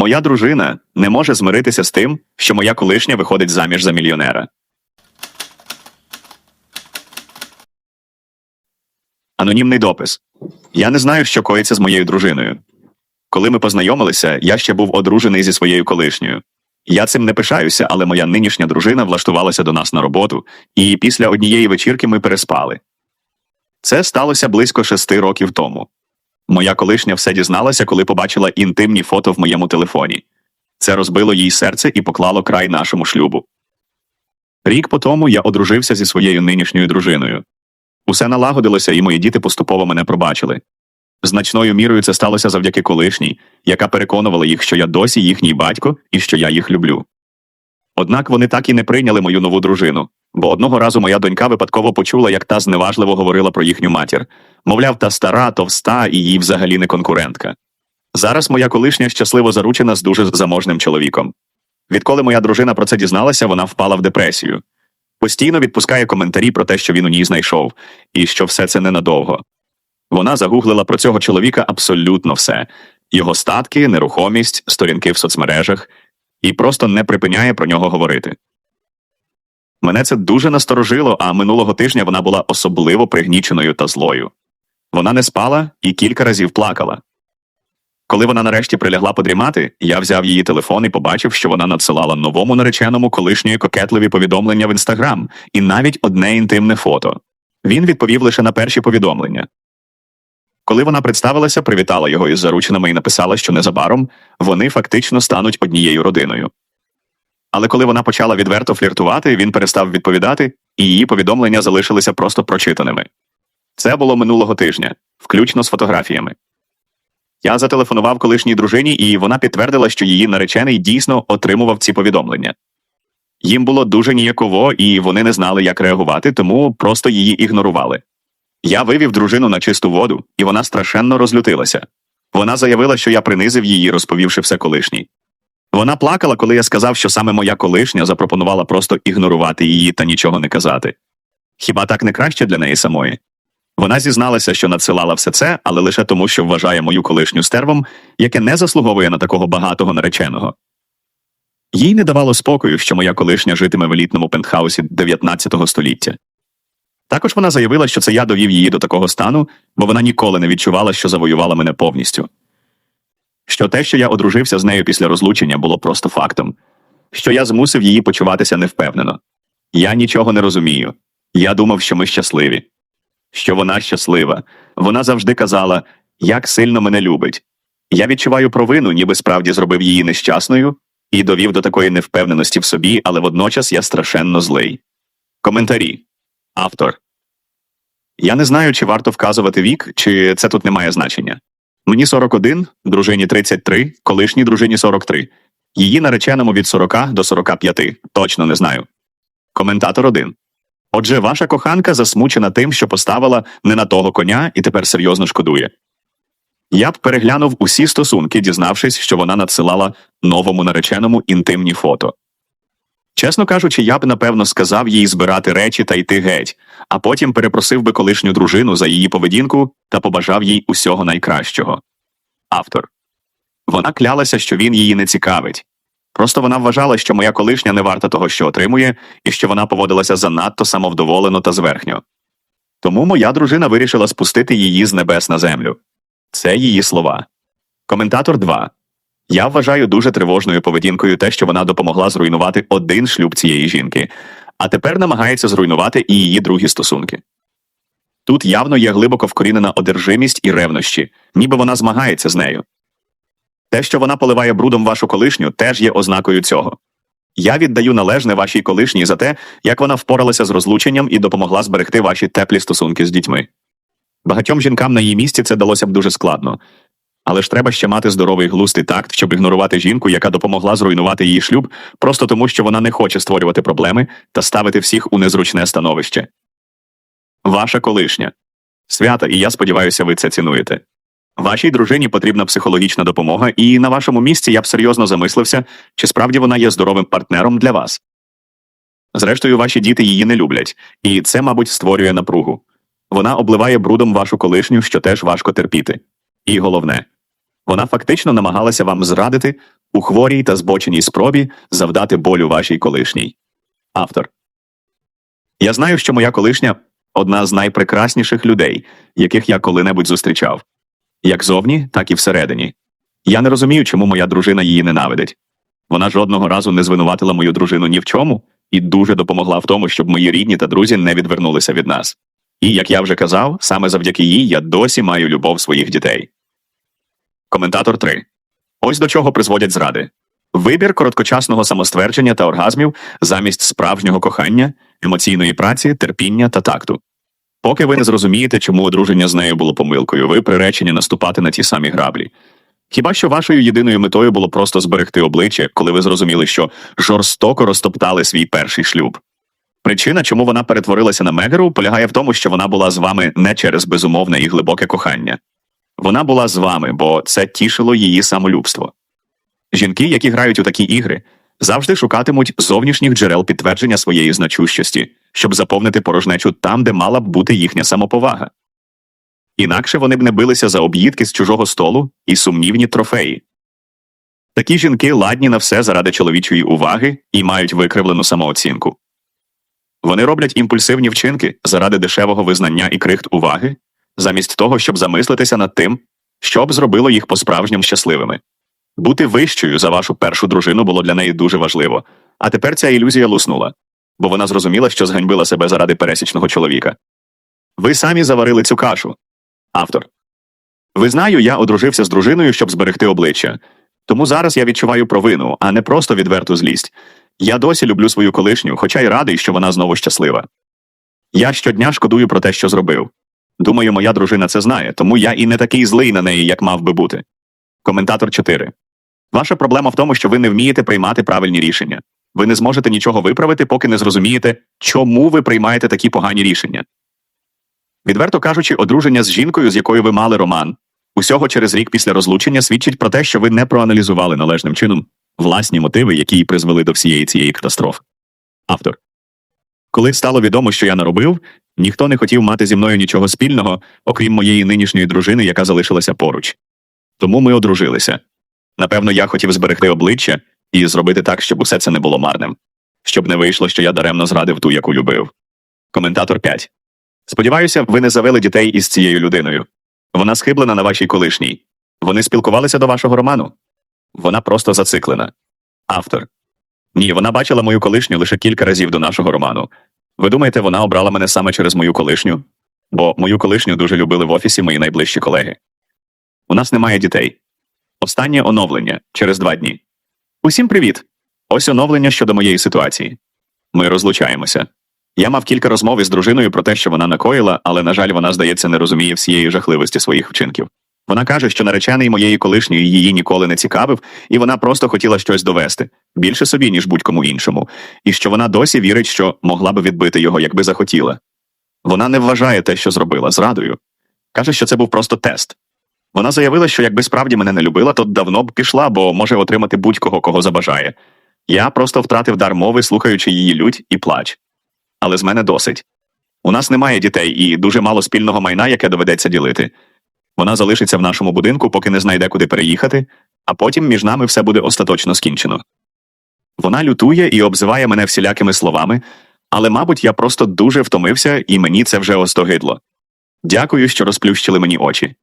Моя дружина не може змиритися з тим, що моя колишня виходить заміж за мільйонера. Анонімний допис. Я не знаю, що коїться з моєю дружиною. Коли ми познайомилися, я ще був одружений зі своєю колишньою. Я цим не пишаюся, але моя нинішня дружина влаштувалася до нас на роботу, і після однієї вечірки ми переспали. Це сталося близько шести років тому. Моя колишня все дізналася, коли побачила інтимні фото в моєму телефоні. Це розбило їй серце і поклало край нашому шлюбу. Рік по тому я одружився зі своєю нинішньою дружиною. Усе налагодилося, і мої діти поступово мене пробачили. Значною мірою це сталося завдяки колишній, яка переконувала їх, що я досі їхній батько і що я їх люблю. Однак вони так і не прийняли мою нову дружину, бо одного разу моя донька випадково почула, як та зневажливо говорила про їхню матір. Мовляв, та стара, товста і їй взагалі не конкурентка. Зараз моя колишня щасливо заручена з дуже заможним чоловіком. Відколи моя дружина про це дізналася, вона впала в депресію. Постійно відпускає коментарі про те, що він у ній знайшов, і що все це ненадовго. Вона загуглила про цього чоловіка абсолютно все: його статки, нерухомість, сторінки в соцмережах, і просто не припиняє про нього говорити. Мене це дуже насторожило, а минулого тижня вона була особливо пригніченою та злою. Вона не спала і кілька разів плакала. Коли вона нарешті прилягла подрімати, я взяв її телефон і побачив, що вона надсилала новому нареченому колишньої кокетливі повідомлення в інстаграм і навіть одне інтимне фото. Він відповів лише на перші повідомлення. Коли вона представилася, привітала його із зарученими і написала, що незабаром вони фактично стануть однією родиною. Але коли вона почала відверто фліртувати, він перестав відповідати, і її повідомлення залишилися просто прочитаними. Це було минулого тижня, включно з фотографіями. Я зателефонував колишній дружині, і вона підтвердила, що її наречений дійсно отримував ці повідомлення. Їм було дуже ніяково, і вони не знали, як реагувати, тому просто її ігнорували. Я вивів дружину на чисту воду, і вона страшенно розлютилася. Вона заявила, що я принизив її, розповівши все колишній. Вона плакала, коли я сказав, що саме моя колишня запропонувала просто ігнорувати її та нічого не казати. Хіба так не краще для неї самої? Вона зізналася, що надсилала все це, але лише тому, що вважає мою колишню стервом, яке не заслуговує на такого багатого нареченого. Їй не давало спокою, що моя колишня житиме в елітному пентхаусі 19 століття. Також вона заявила, що це я довів її до такого стану, бо вона ніколи не відчувала, що завоювала мене повністю. Що те, що я одружився з нею після розлучення, було просто фактом, що я змусив її почуватися невпевнено. Я нічого не розумію. Я думав, що ми щасливі, що вона щаслива. Вона завжди казала, як сильно мене любить. Я відчуваю провину, ніби справді зробив її нещасною і довів до такої невпевненості в собі, але водночас я страшенно злий. Коментарі. Автор. Я не знаю, чи варто вказувати вік, чи це тут не має значення. Мені 41, дружині 33, колишній дружині 43. Її нареченому від 40 до 45. Точно не знаю. Коментатор 1. Отже, ваша коханка засмучена тим, що поставила не на того коня і тепер серйозно шкодує. Я б переглянув усі стосунки, дізнавшись, що вона надсилала новому нареченому інтимні фото. Чесно кажучи, я б напевно сказав їй збирати речі та йти геть, а потім перепросив би колишню дружину за її поведінку та побажав їй усього найкращого. Автор вона клялася, що він її не цікавить. Просто вона вважала, що моя колишня не варта того, що отримує, і що вона поводилася занадто самовдоволено та зверхньо. Тому моя дружина вирішила спустити її з небес на землю. Це її слова. Коментатор 2. Я вважаю дуже тривожною поведінкою те, що вона допомогла зруйнувати один шлюб цієї жінки, а тепер намагається зруйнувати і її другі стосунки. Тут явно є глибоко вкорінена одержимість і ревнощі, ніби вона змагається з нею. Те, що вона поливає брудом вашу колишню, теж є ознакою цього. Я віддаю належне вашій колишній за те, як вона впоралася з розлученням і допомогла зберегти ваші теплі стосунки з дітьми. Багатьом жінкам на її місці це далося б дуже складно, але ж треба ще мати здоровий глузд і такт, щоб ігнорувати жінку, яка допомогла зруйнувати її шлюб, просто тому, що вона не хоче створювати проблеми та ставити всіх у незручне становище. Ваша колишня. Свята, і я сподіваюся, ви це цінуєте. Вашій дружині потрібна психологічна допомога, і на вашому місці я б серйозно замислився, чи справді вона є здоровим партнером для вас. Зрештою, ваші діти її не люблять, і це, мабуть, створює напругу. Вона обливає брудом вашу колишню, що теж важко терпіти. І головне, вона фактично намагалася вам зрадити, у хворій та збоченій спробі завдати болю вашій колишній. Автор. Я знаю, що моя колишня одна з найпрекрасніших людей, яких я коли-небудь зустрічав, як зовні, так і всередині. Я не розумію, чому моя дружина її ненавидить. Вона жодного разу не звинуватила мою дружину ні в чому і дуже допомогла в тому, щоб мої рідні та друзі не відвернулися від нас. І, як я вже казав, саме завдяки їй я досі маю любов своїх дітей. Коментатор 3. Ось до чого призводять зради. Вибір короткочасного самоствердження та оргазмів замість справжнього кохання, емоційної праці, терпіння та такту. Поки ви не зрозумієте, чому одруження з нею було помилкою, ви приречені наступати на ті самі граблі. Хіба що вашою єдиною метою було просто зберегти обличчя, коли ви зрозуміли, що жорстоко розтоптали свій перший шлюб? Причина, чому вона перетворилася на Мегеру, полягає в тому, що вона була з вами не через безумовне і глибоке кохання. Вона була з вами, бо це тішило її самолюбство. Жінки, які грають у такі ігри, завжди шукатимуть зовнішніх джерел підтвердження своєї значущості, щоб заповнити порожнечу там, де мала б бути їхня самоповага. Інакше вони б не билися за об'їдки з чужого столу і сумнівні трофеї. Такі жінки ладні на все заради чоловічої уваги і мають викривлену самооцінку. Вони роблять імпульсивні вчинки заради дешевого визнання і крихт уваги, замість того, щоб замислитися над тим, що б зробило їх по-справжньому щасливими. Бути вищою за вашу першу дружину було для неї дуже важливо, а тепер ця ілюзія луснула, бо вона зрозуміла, що зганьбила себе заради пересічного чоловіка. Ви самі заварили цю кашу. Автор. Ви знаю, я одружився з дружиною, щоб зберегти обличчя. Тому зараз я відчуваю провину, а не просто відверту злість. Я досі люблю свою колишню, хоча й радий, що вона знову щаслива. Я щодня шкодую про те, що зробив. Думаю, моя дружина це знає, тому я і не такий злий на неї, як мав би бути. Коментатор 4. Ваша проблема в тому, що ви не вмієте приймати правильні рішення. Ви не зможете нічого виправити, поки не зрозумієте, чому ви приймаєте такі погані рішення. Відверто кажучи, одруження з жінкою, з якою ви мали роман, усього через рік після розлучення свідчить про те, що ви не проаналізували належним чином власні мотиви, які й призвели до всієї цієї катастрофи. Автор. Коли стало відомо, що я наробив, ніхто не хотів мати зі мною нічого спільного, окрім моєї нинішньої дружини, яка залишилася поруч. Тому ми одружилися. Напевно, я хотів зберегти обличчя і зробити так, щоб усе це не було марним, щоб не вийшло, що я даремно зрадив ту, яку любив. Коментатор 5. Сподіваюся, ви не завели дітей із цією людиною. Вона схиблена на вашій колишній. Вони спілкувалися до вашого роману. Вона просто зациклена. Автор. Ні, вона бачила мою колишню лише кілька разів до нашого роману. Ви думаєте, вона обрала мене саме через мою колишню? Бо мою колишню дуже любили в офісі мої найближчі колеги. У нас немає дітей. Останнє оновлення через два дні. Усім привіт! Ось оновлення щодо моєї ситуації. Ми розлучаємося. Я мав кілька розмов із дружиною про те, що вона накоїла, але, на жаль, вона, здається, не розуміє всієї жахливості своїх вчинків. Вона каже, що наречений моєї колишньої її ніколи не цікавив, і вона просто хотіла щось довести більше собі, ніж будь-кому іншому, і що вона досі вірить, що могла би відбити його, якби захотіла. Вона не вважає те, що зробила зрадою. Каже, що це був просто тест. Вона заявила, що якби справді мене не любила, то давно б пішла, бо може отримати будь-кого, кого забажає. Я просто втратив дар мови, слухаючи її лють і плач. Але з мене досить. У нас немає дітей і дуже мало спільного майна, яке доведеться ділити. Вона залишиться в нашому будинку, поки не знайде, куди переїхати, а потім між нами все буде остаточно скінчено. Вона лютує і обзиває мене всілякими словами, але, мабуть, я просто дуже втомився, і мені це вже остогидло. Дякую, що розплющили мені очі.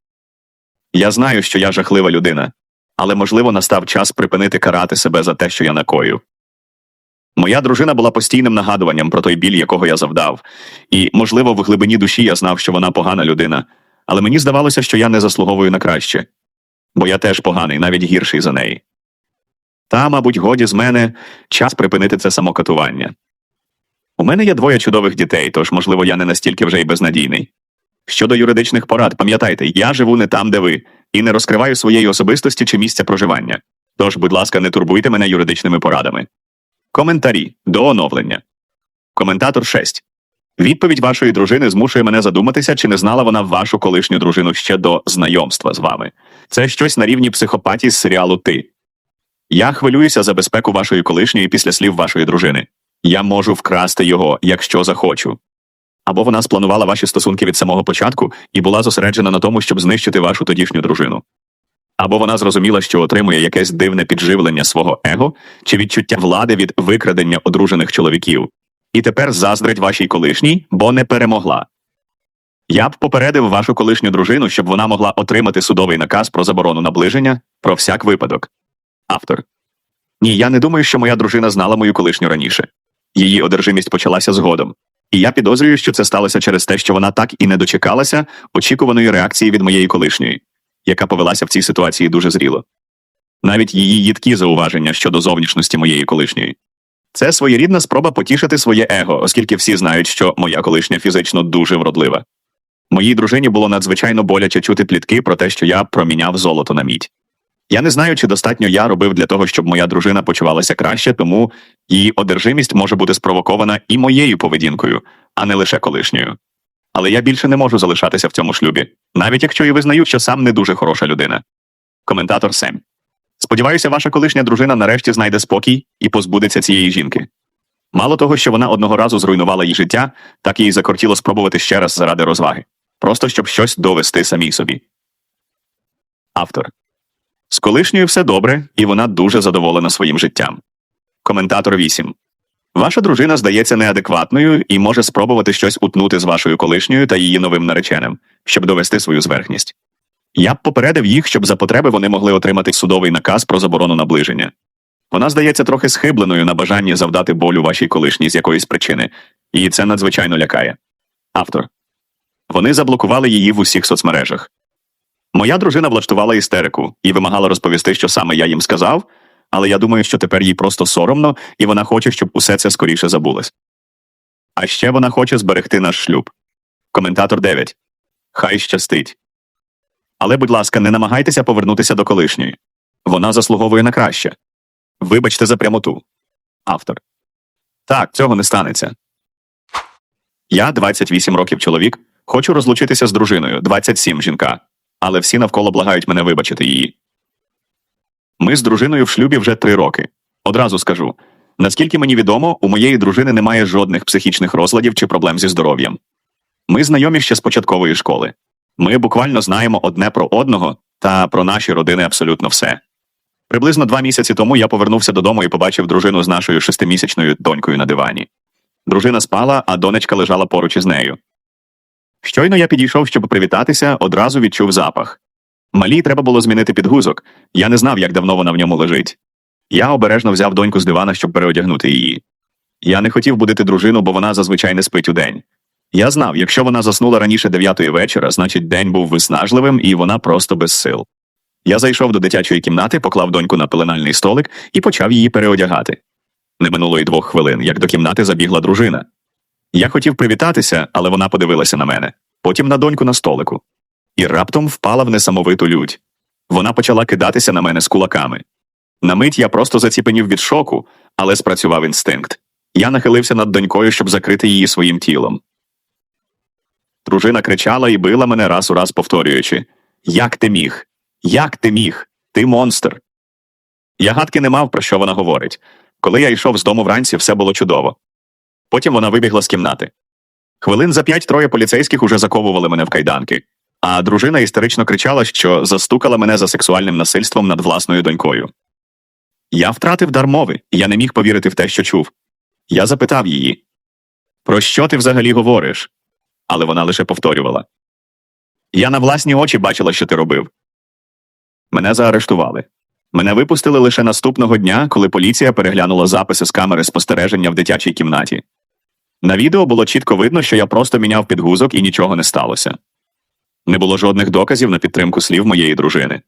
Я знаю, що я жахлива людина, але, можливо, настав час припинити карати себе за те, що я накою. Моя дружина була постійним нагадуванням про той біль, якого я завдав, і, можливо, в глибині душі я знав, що вона погана людина, але мені здавалося, що я не заслуговую на краще, бо я теж поганий, навіть гірший за неї. Та, мабуть, годі з мене час припинити це самокатування. У мене є двоє чудових дітей, тож, можливо, я не настільки вже й безнадійний. Щодо юридичних порад, пам'ятайте, я живу не там, де ви, і не розкриваю своєї особистості чи місця проживання. Тож, будь ласка, не турбуйте мене юридичними порадами. Коментарі до оновлення. Коментатор 6. Відповідь вашої дружини змушує мене задуматися, чи не знала вона вашу колишню дружину ще до знайомства з вами. Це щось на рівні психопатії з серіалу Ти. Я хвилююся за безпеку вашої колишньої після слів вашої дружини. Я можу вкрасти його, якщо захочу. Або вона спланувала ваші стосунки від самого початку і була зосереджена на тому, щоб знищити вашу тодішню дружину. Або вона зрозуміла, що отримує якесь дивне підживлення свого его чи відчуття влади від викрадення одружених чоловіків, і тепер заздрить вашій колишній, бо не перемогла. Я б попередив вашу колишню дружину, щоб вона могла отримати судовий наказ про заборону наближення про всяк випадок. Автор. Ні, я не думаю, що моя дружина знала мою колишню раніше. Її одержимість почалася згодом. І я підозрюю, що це сталося через те, що вона так і не дочекалася очікуваної реакції від моєї колишньої, яка повелася в цій ситуації дуже зріло. Навіть її їдкі зауваження щодо зовнішності моєї колишньої. Це своєрідна спроба потішити своє его, оскільки всі знають, що моя колишня фізично дуже вродлива. Моїй дружині було надзвичайно боляче чути плітки про те, що я проміняв золото на мідь. Я не знаю, чи достатньо я робив для того, щоб моя дружина почувалася краще, тому її одержимість може бути спровокована і моєю поведінкою, а не лише колишньою. Але я більше не можу залишатися в цьому шлюбі, навіть якщо і визнаю, що сам не дуже хороша людина. Коментатор Сем. Сподіваюся, ваша колишня дружина нарешті знайде спокій і позбудеться цієї жінки. Мало того, що вона одного разу зруйнувала їй життя, так їй закортіло спробувати ще раз заради розваги, просто щоб щось довести самій собі. Автор з колишньою все добре, і вона дуже задоволена своїм життям. Коментатор 8. Ваша дружина здається неадекватною і може спробувати щось утнути з вашою колишньою та її новим нареченим, щоб довести свою зверхність. Я б попередив їх, щоб за потреби вони могли отримати судовий наказ про заборону наближення. Вона здається трохи схибленою на бажанні завдати болю вашій колишній з якоїсь причини, і це надзвичайно лякає. Автор. Вони заблокували її в усіх соцмережах. Моя дружина влаштувала істерику і вимагала розповісти, що саме я їм сказав, але я думаю, що тепер їй просто соромно, і вона хоче, щоб усе це скоріше забулось. А ще вона хоче зберегти наш шлюб. Коментатор 9. Хай щастить. Але, будь ласка, не намагайтеся повернутися до колишньої. Вона заслуговує на краще. Вибачте за прямоту. Автор. Так, цього не станеться. Я 28 років чоловік, хочу розлучитися з дружиною 27 жінка, але всі навколо благають мене вибачити її. Ми з дружиною в шлюбі вже три роки. Одразу скажу наскільки мені відомо, у моєї дружини немає жодних психічних розладів чи проблем зі здоров'ям. Ми знайомі ще з початкової школи. Ми буквально знаємо одне про одного та про наші родини абсолютно все. Приблизно два місяці тому я повернувся додому і побачив дружину з нашою шестимісячною донькою на дивані. Дружина спала, а донечка лежала поруч із нею. Щойно я підійшов, щоб привітатися, одразу відчув запах. Малій треба було змінити підгузок. Я не знав, як давно вона в ньому лежить. Я обережно взяв доньку з дивана, щоб переодягнути її. Я не хотів будити дружину, бо вона зазвичай не спить удень. Я знав, якщо вона заснула раніше дев'ятої вечора, значить день був виснажливим і вона просто без сил. Я зайшов до дитячої кімнати, поклав доньку на пеленальний столик і почав її переодягати. Не минуло й двох хвилин, як до кімнати забігла дружина. Я хотів привітатися, але вона подивилася на мене, потім на доньку на столику. І раптом впала в несамовиту лють. Вона почала кидатися на мене з кулаками. На мить я просто заціпенів від шоку, але спрацював інстинкт. Я нахилився над донькою, щоб закрити її своїм тілом. Дружина кричала і била мене раз у раз повторюючи Як ти міг? Як ти міг? Ти монстр. Я гадки не мав, про що вона говорить. Коли я йшов з дому вранці, все було чудово. Потім вона вибігла з кімнати. Хвилин за п'ять троє поліцейських уже заковували мене в кайданки, а дружина істерично кричала, що застукала мене за сексуальним насильством над власною донькою. Я втратив дар мови, я не міг повірити в те, що чув. Я запитав її Про що ти взагалі говориш? Але вона лише повторювала Я на власні очі бачила, що ти робив. Мене заарештували. Мене випустили лише наступного дня, коли поліція переглянула записи з камери спостереження в дитячій кімнаті. На відео було чітко видно, що я просто міняв підгузок і нічого не сталося. Не було жодних доказів на підтримку слів моєї дружини,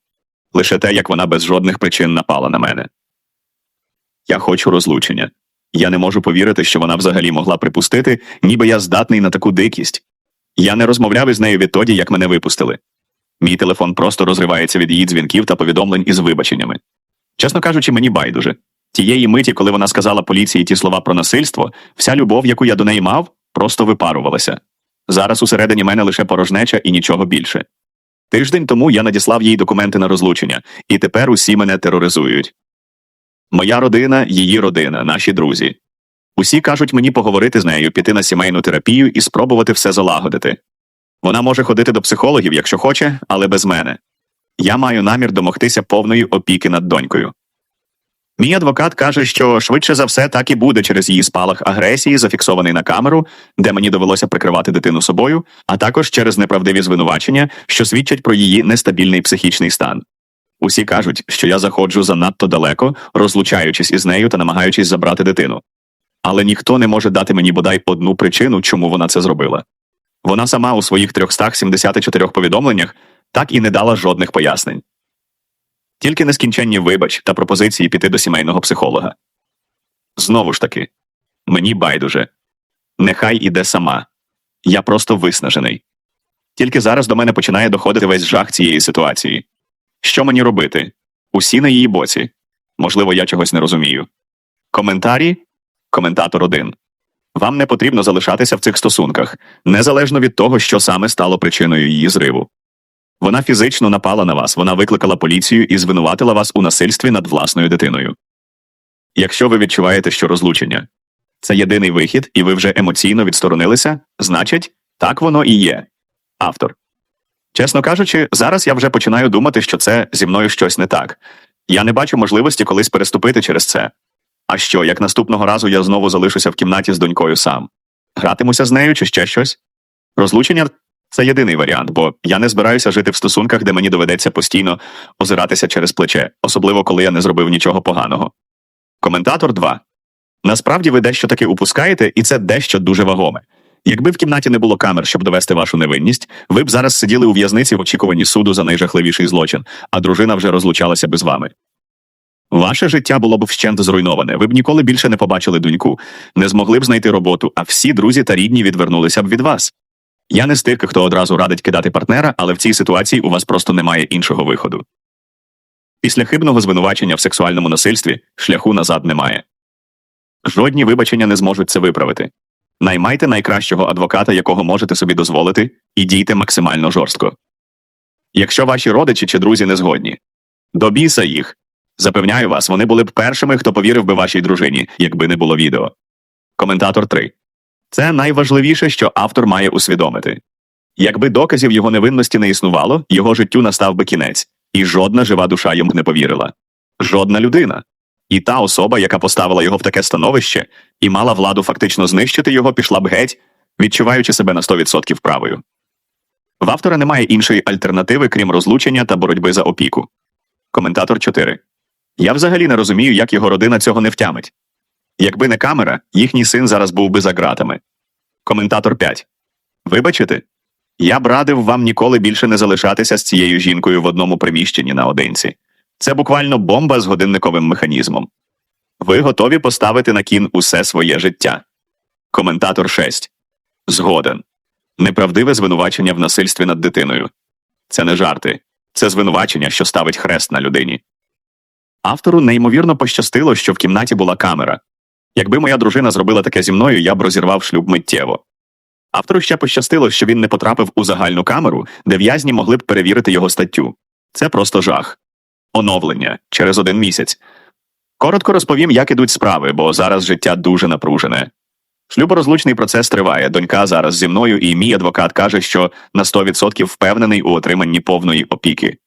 лише те, як вона без жодних причин напала на мене. Я хочу розлучення. Я не можу повірити, що вона взагалі могла припустити, ніби я здатний на таку дикість. Я не розмовляв із нею відтоді, як мене випустили. Мій телефон просто розривається від її дзвінків та повідомлень із вибаченнями. Чесно кажучи, мені байдуже. Тієї миті, коли вона сказала поліції ті слова про насильство, вся любов, яку я до неї мав, просто випарувалася. Зараз усередині мене лише порожнеча і нічого більше. Тиждень тому я надіслав їй документи на розлучення, і тепер усі мене тероризують. Моя родина, її родина, наші друзі. Усі кажуть мені поговорити з нею, піти на сімейну терапію і спробувати все залагодити. Вона може ходити до психологів, якщо хоче, але без мене. Я маю намір домогтися повної опіки над донькою. Мій адвокат каже, що швидше за все так і буде через її спалах агресії, зафіксований на камеру, де мені довелося прикривати дитину собою, а також через неправдиві звинувачення, що свідчать про її нестабільний психічний стан. Усі кажуть, що я заходжу занадто далеко, розлучаючись із нею та намагаючись забрати дитину. Але ніхто не може дати мені бодай одну причину, чому вона це зробила. Вона сама у своїх 374 повідомленнях так і не дала жодних пояснень. Тільки нескінченні вибач та пропозиції піти до сімейного психолога. Знову ж таки, мені байдуже. Нехай іде сама. Я просто виснажений. Тільки зараз до мене починає доходити весь жах цієї ситуації. Що мені робити? Усі на її боці. Можливо, я чогось не розумію. Коментарі? Коментатор 1. Вам не потрібно залишатися в цих стосунках, незалежно від того, що саме стало причиною її зриву. Вона фізично напала на вас, вона викликала поліцію і звинуватила вас у насильстві над власною дитиною. Якщо ви відчуваєте, що розлучення це єдиний вихід, і ви вже емоційно відсторонилися, значить, так воно і є. Автор. Чесно кажучи, зараз я вже починаю думати, що це зі мною щось не так. Я не бачу можливості колись переступити через це. А що, як наступного разу я знову залишуся в кімнаті з донькою сам? Гратимуся з нею чи ще щось? Розлучення це єдиний варіант, бо я не збираюся жити в стосунках, де мені доведеться постійно озиратися через плече, особливо коли я не зробив нічого поганого. Коментатор 2. Насправді ви дещо таки упускаєте, і це дещо дуже вагоме. Якби в кімнаті не було камер, щоб довести вашу невинність, ви б зараз сиділи у в'язниці в очікуванні суду за найжахливіший злочин, а дружина вже розлучалася би з вами. Ваше життя було б вщент зруйноване. Ви б ніколи більше не побачили доньку, не змогли б знайти роботу, а всі друзі та рідні відвернулися б від вас. Я не з тих, хто одразу радить кидати партнера, але в цій ситуації у вас просто немає іншого виходу. Після хибного звинувачення в сексуальному насильстві шляху назад немає. Жодні вибачення не зможуть це виправити. Наймайте найкращого адвоката, якого можете собі дозволити, і дійте максимально жорстко. Якщо ваші родичі чи друзі не згодні, до біса їх. Запевняю вас, вони були б першими, хто повірив би вашій дружині, якби не було відео. Коментатор 3. Це найважливіше, що автор має усвідомити. Якби доказів його невинності не існувало, його життю настав би кінець, і жодна жива душа йому не повірила. Жодна людина. І та особа, яка поставила його в таке становище і мала владу фактично знищити його, пішла б геть, відчуваючи себе на 100% правою. В автора немає іншої альтернативи, крім розлучення та боротьби за опіку. Коментатор 4. Я взагалі не розумію, як його родина цього не втямить. Якби не камера, їхній син зараз був би за ґратами. Коментатор 5. Вибачите? Я б радив вам ніколи більше не залишатися з цією жінкою в одному приміщенні наодинці. Це буквально бомба з годинниковим механізмом. Ви готові поставити на кін усе своє життя. Коментатор 6. Згоден. Неправдиве звинувачення в насильстві над дитиною. Це не жарти. Це звинувачення, що ставить хрест на людині. Автору неймовірно пощастило, що в кімнаті була камера. Якби моя дружина зробила таке зі мною, я б розірвав шлюб миттєво. Автору ще пощастило, що він не потрапив у загальну камеру, де в'язні могли б перевірити його статтю. Це просто жах. Оновлення через один місяць. Коротко розповім, як ідуть справи, бо зараз життя дуже напружене. Шлюборозлучний процес триває. Донька зараз зі мною, і мій адвокат каже, що на 100% впевнений у отриманні повної опіки.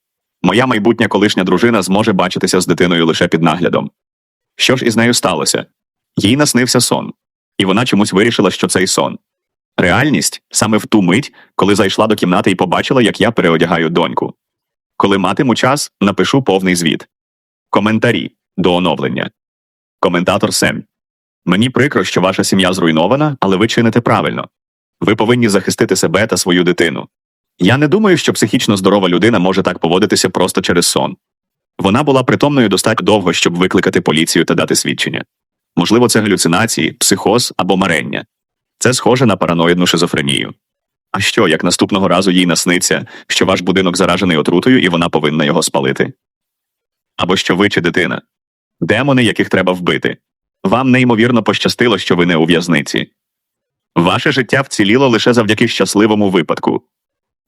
Моя майбутня колишня дружина зможе бачитися з дитиною лише під наглядом. Що ж із нею сталося? Їй наснився сон, і вона чомусь вирішила, що цей сон. Реальність саме в ту мить, коли зайшла до кімнати і побачила, як я переодягаю доньку. Коли матиму час, напишу повний звіт. Коментарі до оновлення. Коментатор Сем. Мені прикро, що ваша сім'я зруйнована, але ви чините правильно. Ви повинні захистити себе та свою дитину. Я не думаю, що психічно здорова людина може так поводитися просто через сон. Вона була притомною достатньо довго, щоб викликати поліцію та дати свідчення. Можливо, це галюцинації, психоз або марення. Це схоже на параноїдну шизофренію. А що, як наступного разу їй насниться, що ваш будинок заражений отрутою і вона повинна його спалити? Або що ви чи дитина? Демони, яких треба вбити. Вам неймовірно пощастило, що ви не у в'язниці. Ваше життя вціліло лише завдяки щасливому випадку.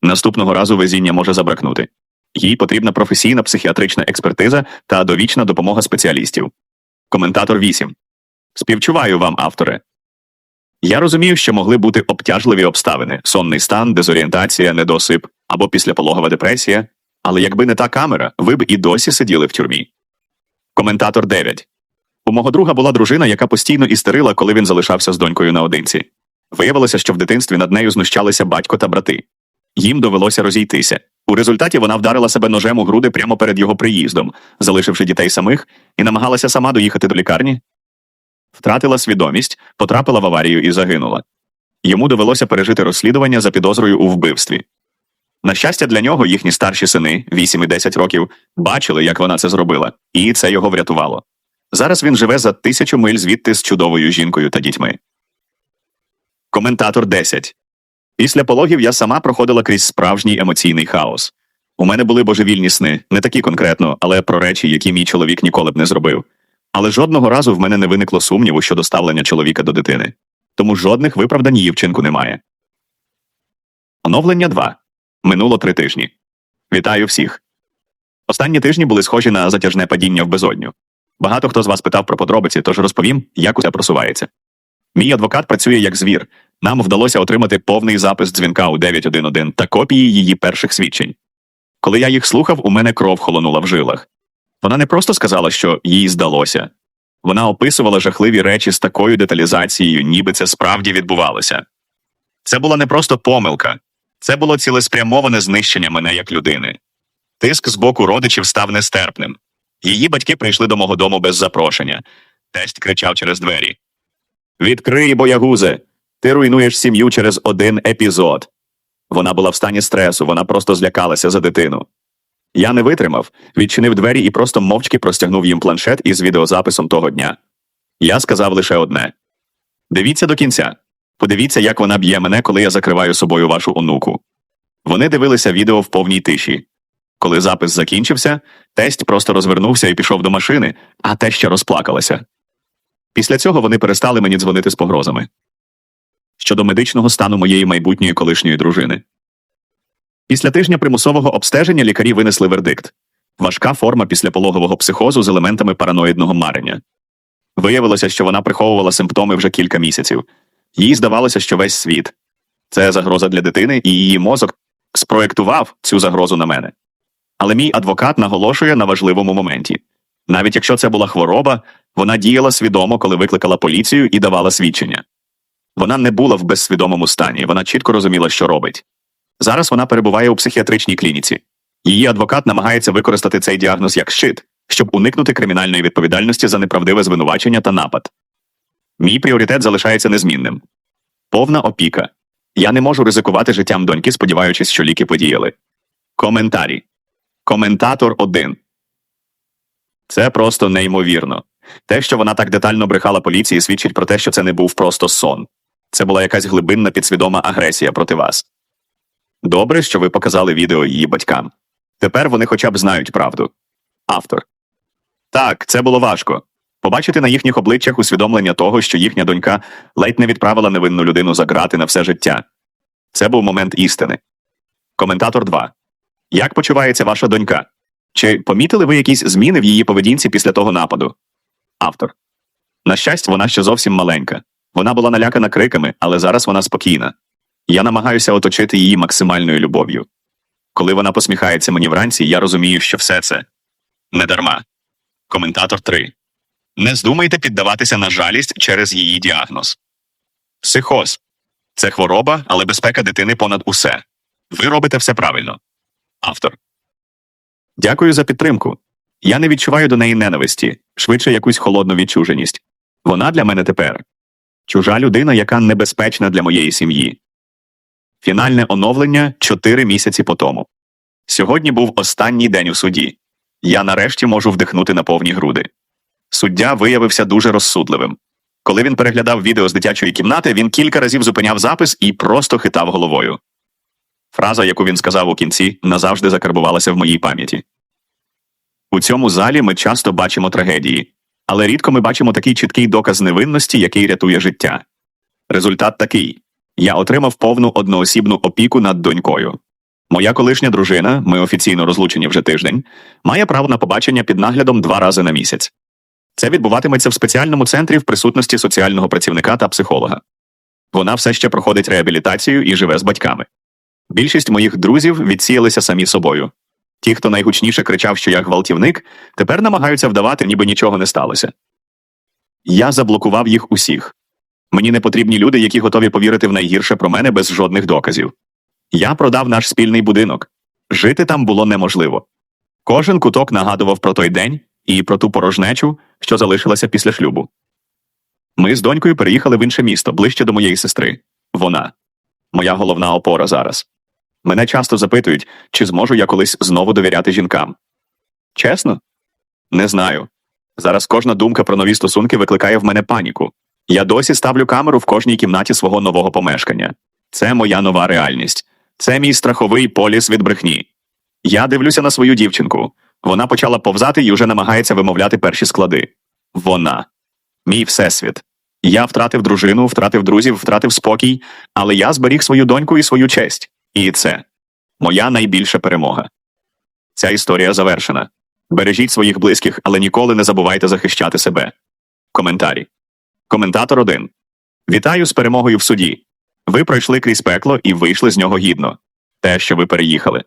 Наступного разу везіння може забракнути. Їй потрібна професійна психіатрична експертиза та довічна допомога спеціалістів. Коментатор 8. Співчуваю вам, авторе. Я розумію, що могли бути обтяжливі обставини: сонний стан, дезорієнтація, недосип або післяпологова депресія. Але якби не та камера, ви б і досі сиділи в тюрмі. Коментатор 9. У мого друга була дружина, яка постійно істерила, коли він залишався з донькою наодинці. Виявилося, що в дитинстві над нею знущалися батько та брати. Їм довелося розійтися. У результаті вона вдарила себе ножем у груди прямо перед його приїздом, залишивши дітей самих, і намагалася сама доїхати до лікарні. Втратила свідомість, потрапила в аварію і загинула. Йому довелося пережити розслідування за підозрою у вбивстві. На щастя, для нього їхні старші сини, 8 і 10 років, бачили, як вона це зробила, і це його врятувало. Зараз він живе за тисячу миль звідти з чудовою жінкою та дітьми. Коментатор 10. Після пологів я сама проходила крізь справжній емоційний хаос. У мене були божевільні сни, не такі конкретно, але про речі, які мій чоловік ніколи б не зробив. Але жодного разу в мене не виникло сумніву щодо ставлення чоловіка до дитини. Тому жодних виправдань її вчинку немає. Оновлення 2. Минуло три тижні. Вітаю всіх. Останні тижні були схожі на затяжне падіння в безодню. Багато хто з вас питав про подробиці, тож розповім, як усе просувається. Мій адвокат працює як звір. Нам вдалося отримати повний запис дзвінка у 911 та копії її перших свідчень. Коли я їх слухав, у мене кров холонула в жилах. Вона не просто сказала, що їй здалося. Вона описувала жахливі речі з такою деталізацією, ніби це справді відбувалося. Це була не просто помилка, це було цілеспрямоване знищення мене як людини. Тиск з боку родичів став нестерпним. Її батьки прийшли до мого дому без запрошення. Тесть кричав через двері. Відкрий, боягузе! Ти руйнуєш сім'ю через один епізод. Вона була в стані стресу, вона просто злякалася за дитину. Я не витримав, відчинив двері і просто мовчки простягнув їм планшет із відеозаписом того дня. Я сказав лише одне: Дивіться до кінця. Подивіться, як вона б'є мене, коли я закриваю собою вашу онуку. Вони дивилися відео в повній тиші. Коли запис закінчився, тесть просто розвернувся і пішов до машини, а теща розплакалася. Після цього вони перестали мені дзвонити з погрозами. Щодо медичного стану моєї майбутньої колишньої дружини. Після тижня примусового обстеження лікарі винесли вердикт важка форма післяпологового психозу з елементами параноїдного марення. Виявилося, що вона приховувала симптоми вже кілька місяців. Їй здавалося, що весь світ це загроза для дитини, і її мозок спроєктував цю загрозу на мене. Але мій адвокат наголошує на важливому моменті навіть якщо це була хвороба, вона діяла свідомо, коли викликала поліцію і давала свідчення. Вона не була в безсвідомому стані, вона чітко розуміла, що робить. Зараз вона перебуває у психіатричній клініці. Її адвокат намагається використати цей діагноз як щит, щоб уникнути кримінальної відповідальності за неправдиве звинувачення та напад. Мій пріоритет залишається незмінним повна опіка. Я не можу ризикувати життям доньки, сподіваючись, що ліки подіяли. Коментарі. Коментатор 1. Це просто неймовірно. Те, що вона так детально брехала поліції, свідчить про те, що це не був просто сон. Це була якась глибинна підсвідома агресія проти вас. Добре, що ви показали відео її батькам. Тепер вони хоча б знають правду. Автор. Так, це було важко. Побачити на їхніх обличчях усвідомлення того, що їхня донька ледь не відправила невинну людину за грати на все життя. Це був момент істини. Коментатор 2. Як почувається ваша донька? Чи помітили ви якісь зміни в її поведінці після того нападу? Автор. На щастя, вона ще зовсім маленька. Вона була налякана криками, але зараз вона спокійна. Я намагаюся оточити її максимальною любов'ю. Коли вона посміхається мені вранці, я розумію, що все це не дарма. Коментатор 3. Не здумайте піддаватися на жалість через її діагноз. Психоз це хвороба, але безпека дитини понад усе. Ви робите все правильно. Автор. Дякую за підтримку. Я не відчуваю до неї ненависті, швидше якусь холодну відчуженість. Вона для мене тепер чужа людина, яка небезпечна для моєї сім'ї. Фінальне оновлення чотири місяці по тому. Сьогодні був останній день у суді. Я нарешті можу вдихнути на повні груди. Суддя виявився дуже розсудливим. Коли він переглядав відео з дитячої кімнати, він кілька разів зупиняв запис і просто хитав головою. Фраза, яку він сказав у кінці, назавжди закарбувалася в моїй пам'яті. У цьому залі ми часто бачимо трагедії, але рідко ми бачимо такий чіткий доказ невинності, який рятує життя. Результат такий я отримав повну одноосібну опіку над донькою. Моя колишня дружина, ми офіційно розлучені вже тиждень, має право на побачення під наглядом два рази на місяць. Це відбуватиметься в спеціальному центрі в присутності соціального працівника та психолога. Вона все ще проходить реабілітацію і живе з батьками. Більшість моїх друзів відсіялися самі собою. Ті, хто найгучніше кричав, що я гвалтівник, тепер намагаються вдавати, ніби нічого не сталося. Я заблокував їх усіх. Мені не потрібні люди, які готові повірити в найгірше про мене без жодних доказів. Я продав наш спільний будинок. Жити там було неможливо. Кожен куток нагадував про той день і про ту порожнечу, що залишилася після шлюбу. Ми з донькою переїхали в інше місто, ближче до моєї сестри. Вона моя головна опора зараз. Мене часто запитують, чи зможу я колись знову довіряти жінкам. Чесно? Не знаю. Зараз кожна думка про нові стосунки викликає в мене паніку. Я досі ставлю камеру в кожній кімнаті свого нового помешкання. Це моя нова реальність. Це мій страховий поліс від брехні. Я дивлюся на свою дівчинку. Вона почала повзати і вже намагається вимовляти перші склади. Вона. Мій всесвіт. Я втратив дружину, втратив друзів, втратив спокій, але я зберіг свою доньку і свою честь. І це моя найбільша перемога. Ця історія завершена. Бережіть своїх близьких, але ніколи не забувайте захищати себе. Коментарі. Коментатор 1. Вітаю з перемогою в суді. Ви пройшли крізь пекло і вийшли з нього гідно. Те, що ви переїхали.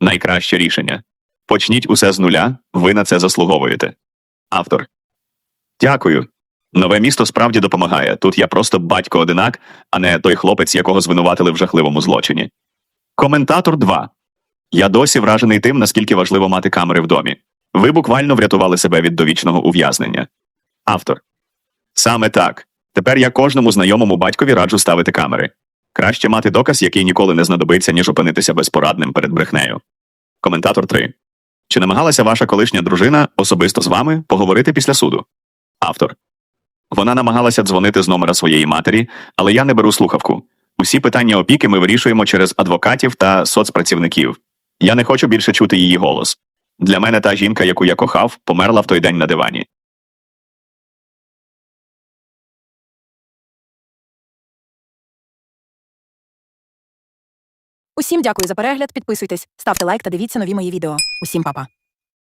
Найкраще рішення. Почніть усе з нуля, ви на це заслуговуєте. Автор. Дякую. Нове місто справді допомагає. Тут я просто батько одинак, а не той хлопець, якого звинуватили в жахливому злочині. Коментатор 2. Я досі вражений тим, наскільки важливо мати камери в домі. Ви буквально врятували себе від довічного ув'язнення. Автор. Саме так. Тепер я кожному знайомому батькові раджу ставити камери. Краще мати доказ, який ніколи не знадобиться, ніж опинитися безпорадним перед брехнею. Коментатор 3. Чи намагалася ваша колишня дружина особисто з вами поговорити після суду? Автор. Вона намагалася дзвонити з номера своєї матері, але я не беру слухавку. Усі питання опіки ми вирішуємо через адвокатів та соцпрацівників. Я не хочу більше чути її голос. Для мене та жінка, яку я кохав, померла в той день на дивані. Усім дякую за перегляд. Підписуйтесь, ставте лайк та дивіться нові мої відео. Усім па-па.